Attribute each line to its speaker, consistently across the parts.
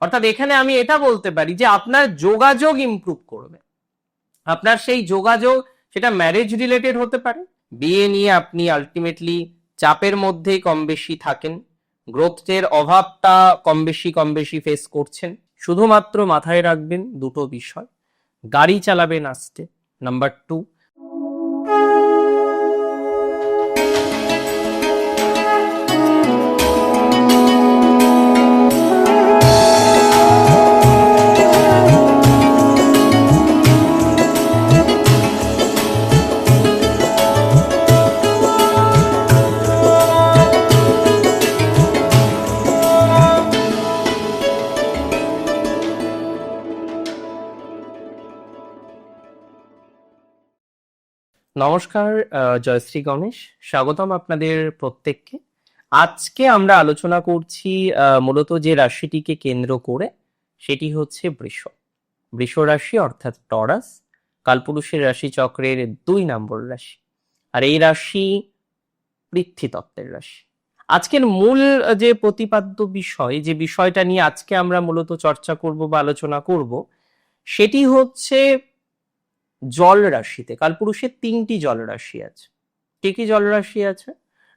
Speaker 1: অর্থাৎ এখানে আমি এটা বলতে পারি যে আপনার যোগাযোগ ইমপ্রুভ করবে। আপনার সেই যোগাযোগ, সেটা ম্যারেজ রিলেটেড হতে পারে। বিয়ে নিয়ে আপনি আলটিমেটলি চাপের মধ্যেই কম বেশি থাকেন। গ্রোথের অভাবটা কম বেশি কম বেশি ফেস করছেন। শুধুমাত্র মাথায় রাখবেন দুটো বিষয়। গাড়ি চালাবেন আস্তে। নাম্বার টু নমস্কার জয়শ্রী গণেশ। স্বাগতম আপনাদের প্রত্যেককে। আজকে আমরা আলোচনা করছি মূলত যে রাশিটিকে কেন্দ্র করে, সেটি হচ্ছে বৃষ। বৃষ রাশি অর্থাৎ টরাস, কালপুরুষের রাশি চক্রের দুই নম্বর রাশি। আর এই রাশি পৃথ্বীতত্ত্বের রাশি। আজকের মূল যে প্রতিপাদ্য বিষয়, যে বিষয়টা নিয়ে আজকে আমরা মূলত চর্চা করব বা আলোচনা করব, সেটি হচ্ছে জল রাশিতে কালপুরুষের তিনটি জলরাশি আছে। কি কি জলরাশি আছে?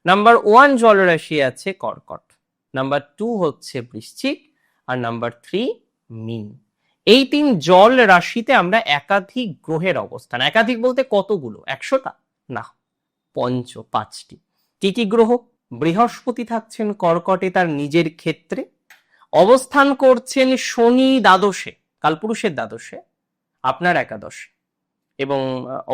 Speaker 1: নাম্বার ওয়ান জলরাশি আছে কর্কট। নাম্বার টু হচ্ছে বৃশ্চিক আর নাম্বার থ্রি মিন। এই তিন জল রাশিতে আমরা একাধিক গ্রহের অবস্থান, একাধিক বলতে কতগুলো? একশোটা? না, পঞ্চ, পাঁচটি। কি কি গ্রহ? বৃহস্পতি থাকছেন কর্কটে তার নিজের ক্ষেত্রে। অবস্থান করছেন শনি দ্বাদশে, কালপুরুষের দ্বাদশে, আপনার একাদশে। এবং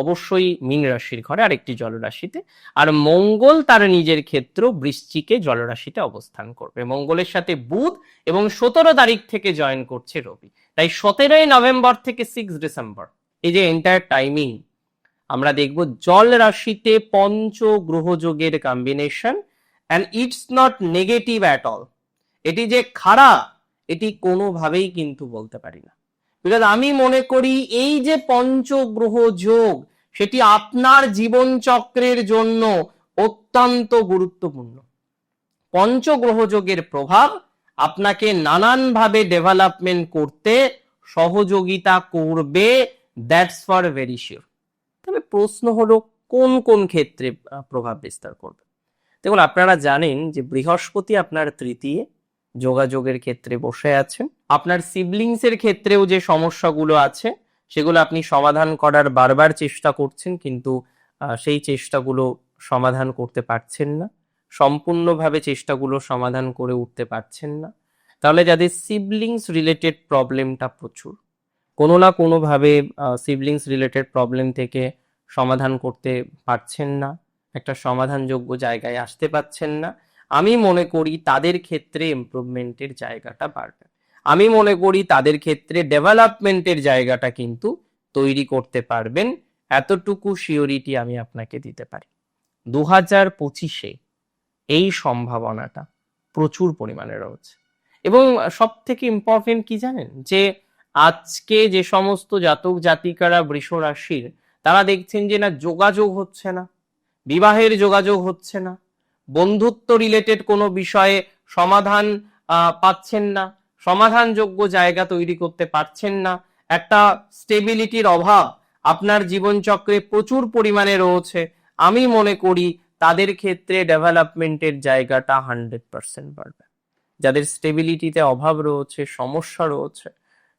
Speaker 1: অবশ্যই মীন রাশির ঘরে আরেকটি জলরাশিতে। আর মঙ্গল তার নিজের ক্ষেত্র বৃশ্চিকে জলরাশিতে অবস্থান করবে। মঙ্গলের সাথে বুধ এবং সতেরো তারিখ থেকে জয়েন করছে রবি। তাই সতেরোই নভেম্বর থেকে সিক্স ডিসেম্বর, এই যে এন্টায়ার টাইমিং আমরা দেখব জল রাশিতে পঞ্চ গ্রহযোগের combination and it's not negative at all এটি যে খারাপ, এটি কোনোভাবেই কিন্তু বলতে পারি না। বিকজ আমি মনে করি এই যে পঞ্চগ্রহ যোগ, সেটি আপনার জীবন চক্রের জন্য অত্যন্ত গুরুত্বপূর্ণ। পঞ্চগ্রহ যোগের প্রভাব আপনাকে নানানভাবে ডেভেলপমেন্ট করতে সহযোগিতা করবে দ্যাটস ফর ভেরি শিওর তবে প্রশ্ন হলো, কোন কোন ক্ষেত্রে প্রভাব বিস্তার করবে? দেখুন, আপনারা জানেন যে বৃহস্পতি আপনার তৃতীয় যোগাযোগের ক্ষেত্রে বসে আছেন। আপনার সিবলিংস এর ক্ষেত্রেও যে সমস্যাগুলো আছে, সেগুলো আপনি সমাধান করার বারবার চেষ্টা করছেন, কিন্তু সেই চেষ্টাগুলো সমাধান করতে পারছেন না। সম্পূর্ণভাবে চেষ্টাগুলো সমাধান করে উঠতে পারছেন না। তাহলে যাদের সিবলিংস রিলেটেড প্রবলেমটা প্রচুর, কোনো না কোনোভাবে সিবলিংস রিলেটেড প্রবলেম থেকে সমাধান করতে পারছেন না, একটা সমাধানযোগ্য জায়গায় আসতে পারছেন না। আমি মনে করি তাদের ক্ষেত্রে ইমপ্রুভমেন্টের জায়গাটা বাড়বে। আমি মনে করি তাদের ক্ষেত্রে ডেভেলপমেন্টের জায়গাটা কিন্তু তৈরি করতে পারবেন। এতটুকু শিওরিটি আমি আপনাকে দিতে পারি। দু হাজার পঁচিশে এই সম্ভাবনাটা প্রচুর পরিমাণে রয়েছে। এবং সব থেকে ইম্পর্টেন্ট কি জানেন? যে আজকে যে সমস্ত জাতক জাতিকারা বৃষ রাশির, তারা দেখছেন যে না যোগাযোগ হচ্ছে না, বিবাহের যোগাযোগ হচ্ছে না বন্ধুত্ব রিলেটেড কোনো বিষয়ে সমাধান পাচ্ছেন না, সমাধানযোগ্য জায়গা তৈরি করতে পারছেন না, একটা স্টেবিলিটির অভাব আপনার জীবনচক্রে প্রচুর পরিমাণে রয়েছে, আমি মনে করি তাদের ক্ষেত্রে ডেভেলপমেন্টের জায়গাটা হান্ড্রেড পার্সেন্ট বাড়বে। যাদের স্টেবিলিটিতে অভাব রয়েছে, সমস্যা রয়েছে,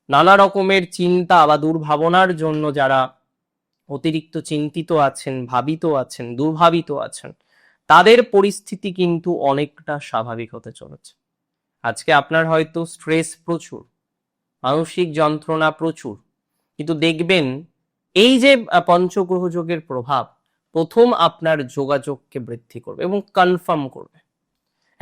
Speaker 1: নানা রকমের চিন্তা বা দুর্ভাবনার জন্য যারা অতিরিক্ত চিন্তিত আছেন, ভাবিত আছেন, দুর্ভাবিত আছেন তাদের পরিস্থিতি কিন্তু অনেকটা স্বাভাবিক হতে চলেছে। আজকে আপনার হয়তো স্ট্রেস প্রচুর মানসিক যন্ত্রণা প্রচুর কিন্তু দেখবেন এই যে আহ, পঞ্চগ্রহ যোগের প্রভাব প্রথম আপনার যোগাযোগকে বৃদ্ধি করবে এবং কনফার্ম করবে।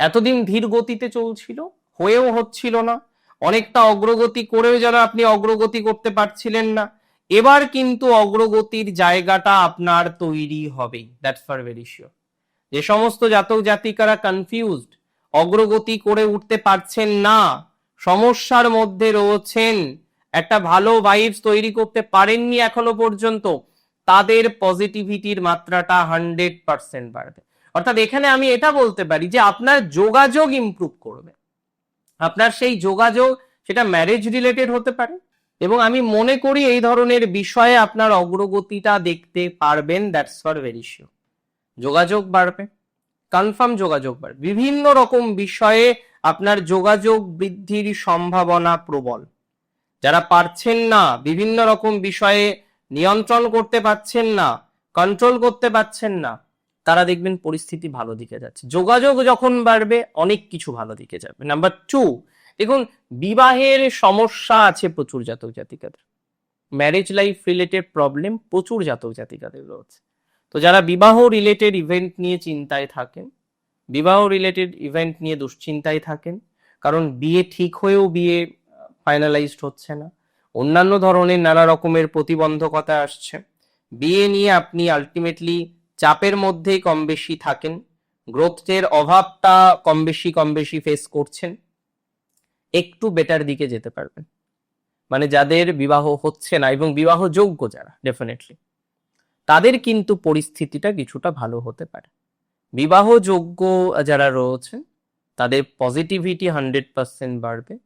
Speaker 1: এতদিন ধীর গতিতে চলছিল হয়েও হচ্ছিল না অনেকটা অগ্রগতি করেও যেন আপনি অগ্রগতি করতে পারছিলেন না এবার কিন্তু অগ্রগতির জায়গাটা আপনার তৈরি হবেই দ্যাটস ফর ভেরি শিওর যে সমস্ত জাতক জাতিকারা কনফিউজড অগ্রগতি করে উঠতে পারছেন না, সমস্যার মধ্যে রয়েছেন, একটা ভালো ভাইবস তৈরি করতে পারেননি এখনও পর্যন্ত, তাদের পজিটিভিটির মাত্রাটা হান্ড্রেড পার্সেন্ট বাড়বে। অর্থাৎ এখানে আমি এটা বলতে পারি যে আপনার যোগাযোগ ইমপ্রুভ করবে। আপনার সেই যোগাযোগ, সেটা ম্যারেজ রিলেটেড হতে পারে এবং আমি মনে করি এই ধরনের বিষয়ে আপনার অগ্রগতিটা দেখতে পারবেন দ্যাটস ফর ভেরি শিওর যোগাযোগ বাড়বে কনফার্ম যোগাযোগ বাড়বে। বিভিন্ন রকম বিষয়ে আপনার যোগাযোগ বৃদ্ধির সম্ভাবনা প্রবল। যারা পারছেন না, বিভিন্ন রকম বিষয়ে নিয়ন্ত্রণ করতে পারছেন না কন্ট্রোল করতে পারছেন না, তারা দেখবেন পরিস্থিতি ভালো দিকে যাচ্ছে। যোগাযোগ যখন বাড়বে, অনেক কিছু ভালো দিকে যাবে। নাম্বার টু দেখুন, বিবাহের সমস্যা আছে প্রচুর জাতক জাতিকাদের। ম্যারেজ লাইফ রিলেটেড প্রবলেম প্রচুর জাতক জাতিকাদের রয়েছে। তো যারা বিবাহ রিলেটেড ইভেন্ট নিয়ে চিন্তায় থাকেন, বিবাহ রিলেটেড ইভেন্ট নিয়ে দুশ্চিন্তায় থাকেন, কারণ বিয়ে ঠিক হয়েও বিয়ে ফাইনালাইজড হচ্ছে না। অন্যান্য ধরনের নানা রকমের প্রতিবন্ধকতা আসছে। বিয়ে নিয়ে আপনি আলটিমেটলি চাপের মধ্যেই কম বেশি থাকেন গ্রোথের অভাবটা কম বেশি কম বেশি ফেস করছেন, একটু বেটার দিকে যেতে পারবেন। মানে যাদের বিবাহ হচ্ছে না, এবং বিবাহ যোগ্য যারা ডেফিনেটলি তাদের কিন্তু পরিস্থিতিটা কিছুটা ভালো হতে পারে। বিবাহযোগ্য যারা রয়েছেন, তাদের পজিটিভিটি হান্ড্রেড পার্সেন্ট বাড়বে।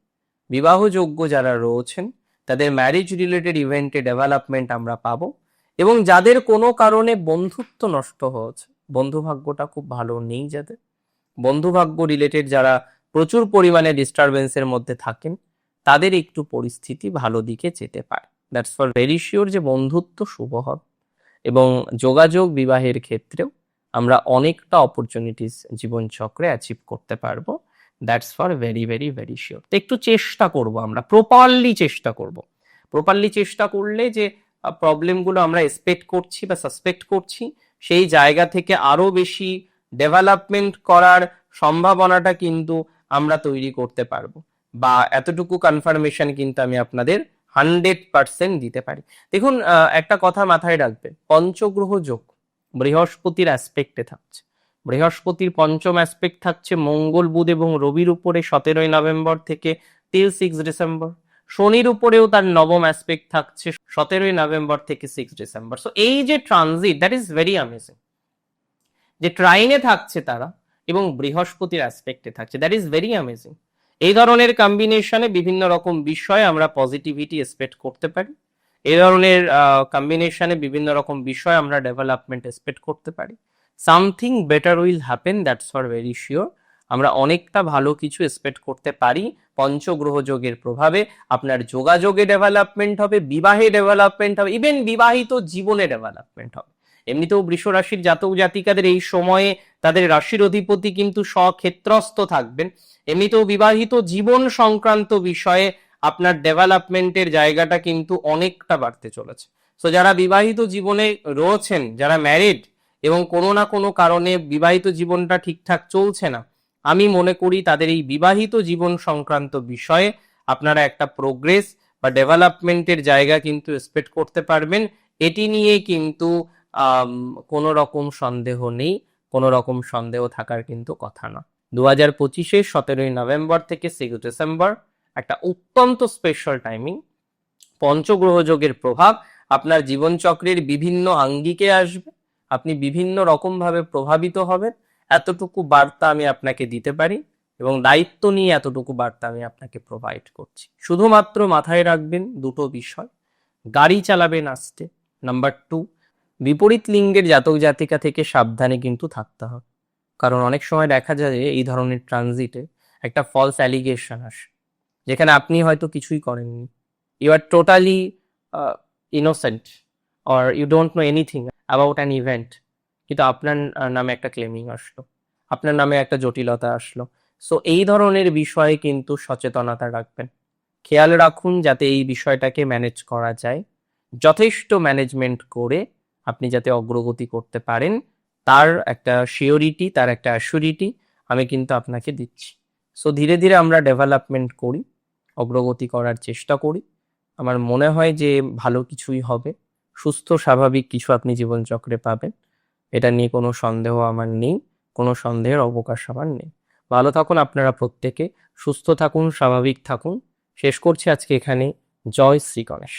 Speaker 1: বিবাহযোগ্য যারা রয়েছেন, তাদের ম্যারেজ রিলেটেড ইভেন্টে ডেভেলপমেন্ট আমরা পাবো এবং যাদের কোনো কারণে বন্ধুত্ব নষ্ট হয়েছে, বন্ধুভাগ্যটা খুব ভালো নেই যাদের। বন্ধুভাগ্য রিলেটেড যারা প্রচুর পরিমাণে ডিস্টারবেন্সের মধ্যে থাকেন, তাদের একটু পরিস্থিতি ভালো দিকে যেতে পারে। দ্যাটস ফর ভেরি শিওর যে বন্ধুত্ব শুভ হবে। এবং যোগাযোগ বিবাহের ক্ষেত্রেও আমরা অনেকটা অপরচুনিটিস জীবনচক্রে অ্যাচিভ করতে পারব। That's for very very very sure তো একটু চেষ্টা করব আমরা প্রপারলি চেষ্টা করব। প্রপারলি চেষ্টা করলে যে প্রবলেমগুলো আমরা এক্সপেক্ট করছি বা সাসপেক্ট করছি, সেই জায়গা থেকে আরও বেশি ডেভেলপমেন্ট করার সম্ভাবনাটা কিন্তু আমরা তৈরি করতে পারব। বা এতটুকু কনফার্মেশন কিন্তু আমি আপনাদের হান্ড্রেড পার্সেন্ট দিতে পারি। দেখুন একটা কথা মাথায় রাখবে, পঞ্চগ্রহ যোগ বৃহস্পতির অ্যাসপেক্টে থাকছে। বৃহস্পতির পঞ্চম অ্যাসপেক্ট থাকছে মঙ্গল, বুধ এবং রবির উপরে সতেরোই নভেম্বর থেকে টিল সিক্স ডিসেম্বর শনির উপরেও তার নবম অ্যাসপেক্ট থাকছে সতেরোই নভেম্বর থেকে সিক্স ডিসেম্বর সো এই যে transit that is very amazing যে ট্রাইনে থাকছে তারা এবং বৃহস্পতির অ্যাসপেক্টে থাকছে দ্যাট ইজ ভেরি অ্যামেজিং এই ধরনের কম্বিনেশনে বিভিন্ন রকম বিষয়ে আমরা পজিটিভিটি এক্সপেক্ট করতে পারি। এই ধরনের কম্বিনেশনে বিভিন্ন রকম বিষয় আমরা ডেভেলপমেন্ট এক্সপেক্ট করতে পারি। Something better will happen that's for very sure আমরা অনেকটা ভালো কিছু এক্সপেক্ট করতে পারি পঞ্চগ্রহ যোগের প্রভাবে। আপনার যোগাযোগে ডেভেলপমেন্ট হবে, বিবাহে ডেভেলপমেন্ট হবে ইভেন বিবাহিত জীবনে ডেভেলপমেন্ট হবে। এমনিতেও বৃষ রাশির জাতক জাতিকাদের এই সময়ে তাদের রাশির অধিপতি কিন্তু স্বক্ষেত্রস্থ থাকবেন। এমনিতেও বিবাহিত জীবন সংক্রান্ত বিষয়ে আপনার ডেভেলপমেন্টের জায়গাটা কিন্তু অনেকটা বাড়তে চলেছে। সো যারা বিবাহিত জীবনে রয়েছেন, যারা ম্যারিড এবং কোনো না কোনো কারণে বিবাহিত জীবনটা ঠিকঠাক চলছে না, আমি মনে করি তাদের এই বিবাহিত জীবন সংক্রান্ত বিষয়ে আপনারা একটা প্রোগ্রেস বা ডেভেলপমেন্টের জায়গা কিন্তু এক্সপেক্ট করতে পারবেন। এটি নিয়ে কিন্তু কোনো রকম সন্দেহ নেই কোনো রকম সন্দেহ থাকার কিন্তু কথা না। দু হাজার পঁচিশে সতেরোই নভেম্বর থেকে সিক্স ডিসেম্বর, একটা অত্যন্ত স্পেশাল টাইমিং পঞ্চগ্রহ যোগের প্রভাব, আপনার জীবনচক্রের বিভিন্ন আঙ্গিকে আসবে, আপনি বিভিন্ন রকম ভাবে প্রভাবিত হবেন, এতটুকু বার্তা আমি আপনাকে দিতে পারি এবং দায়িত্ব নিয়ে এতটুকু বার্তা আমি আপনাকে প্রোভাইড করছি। শুধুমাত্র মাথায় রাখবেন দুটো বিষয়, গাড়ি চালাবেন আসতে নাম্বার টু বিপরীত লিঙ্গের জাতক জাতিকা থেকে সাবধানে কিন্তু থাকতে হবে কারণ অনেক সময় দেখা যায় যে এই ধরনের ট্রানজিটে একটা ফলস অ্যালিগেশন আসে, যেখানে আপনি হয়তো কিছুই করেননি। You are totally innocent or you don't know anything about an event কিন্তু আপনার নামে একটা ক্লেমিং আসলো, আপনার নামে একটা জটিলতা আসলো। সো এই ধরনের বিষয়ে কিন্তু সচেতনতা রাখবেন। খেয়াল রাখুন যাতে এই বিষয়টাকে ম্যানেজ করা যায়। যথেষ্ট ম্যানেজমেন্ট করে আপনি যাতে অগ্রগতি করতে পারেন, তার একটা শিওরিটি তার একটা অ্যাসিউরিটি আমি কিন্তু আপনাকে দিচ্ছি। সো ধীরে ধীরে আমরা ডেভেলপমেন্ট করি, অগ্রগতি করার চেষ্টা করি। আমার মনে হয় যে ভালো কিছুই হবে। সুস্থ, স্বাভাবিক কিছু আপনি জীবনচক্রে পাবেন। এটা নিয়ে কোনো সন্দেহ আমার নেই, কোনো সন্দেহের অবকাশ আমার নেই। ভালো থাকুন আপনারা প্রত্যেকে, সুস্থ থাকুন, স্বাভাবিক থাকুন। শেষ করছি আজকে এখানে। জয় শ্রী গণেশ।